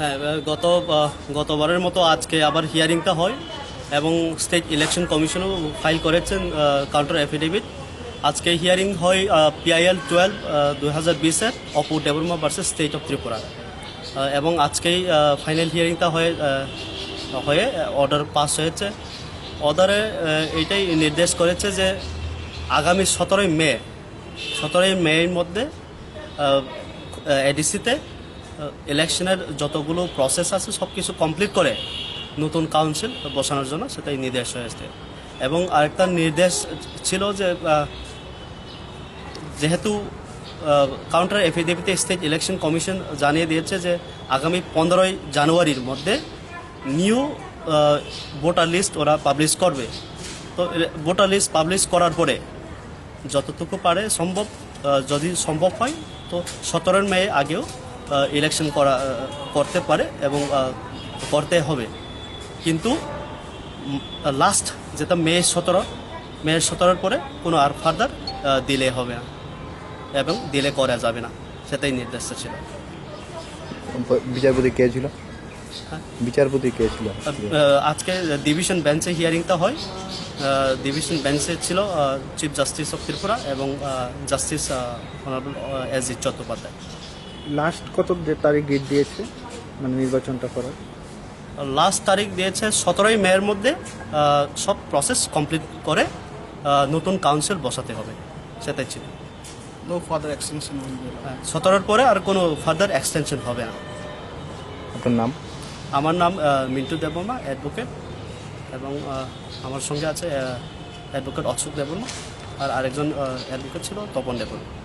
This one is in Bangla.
হ্যাঁ গত গতবারের মতো আজকে আবার হিয়ারিংটা হয় এবং স্টেট ইলেকশন কমিশনও ফাইল করেছেন কাউন্টার অ্যাফিডেভিট আজকে হিয়ারিং হয় পিআইএল টুয়েলভ দু হাজার বিশের Apu Debbarma versus state of Tripura এবং আজকেই ফাইনাল হিয়ারিংটা হয়ে হয়ে অর্ডার পাস হয়েছে অর্ডারে এইটাই নির্দেশ করেছে যে আগামী সতেরোই মে সতেরোই মের মধ্যে এডিসিতে ইলেকশনের যতগুলো প্রসেস আছে সব কিছু কমপ্লিট করে নতুন কাউন্সিল বসানোর জন্য সেটাই নির্দেশ হয়েছে এবং আরেকটা নির্দেশ ছিল যে যেহেতু কাউন্টার এফিডেভিটে স্টেট ইলেকশন কমিশন জানিয়ে দিয়েছে যে, আগামী পনেরোই জানুয়ারির মধ্যে নিউ ভোটার লিস্ট ওরা পাবলিশ করবে। তো ভোটার লিস্ট পাবলিশ করার পরে যতটুকু পারে সম্ভব যদি সম্ভব হয়, তো সতেরোই মে আগেও ইলেকশন করা করতে পারে এবং করতে হবে। কিন্তু লাস্ট যেটা মে সতেরো মে সতেরোর পরে কোনো আর ফার্দার দিলে হবে না এবং দিলে করা যাবে না। সেটাই নির্দেশ ছিল। বিচারপতি কে ছিল? হ্যাঁ। বিচারপতি কে ছিল? আজকে ডিভিশন বেঞ্চে হিয়ারিংটা হয়। ডিভিশন বেঞ্চে ছিল চিফ জাস্টিস অফ ত্রিপুরা এবং justice honourable S G Chattopadhyay last কত তারিখ ডেট দিয়েছে? মানে নির্বাচনটা করার? লাস্ট তারিখ দিয়েছে সতেরোই মেয়ের মধ্যে সব প্রসেস কমপ্লিট করে নতুন কাউন্সিল বসাতে হবে। সেটাই ছিল। Be allowed. সতেরোর পরে আর কোনো ফার্দার এক্সটেনশন হবে না। আপনার নাম? আমার নাম মিন্টু দেববর্মা অ্যাডভোকেট এবং আমার সঙ্গে আছে অ্যাডভোকেট অশোক দেববর্মা। আর আরেকজন অ্যাডভোকেট ছিল তপন দেববর্মা।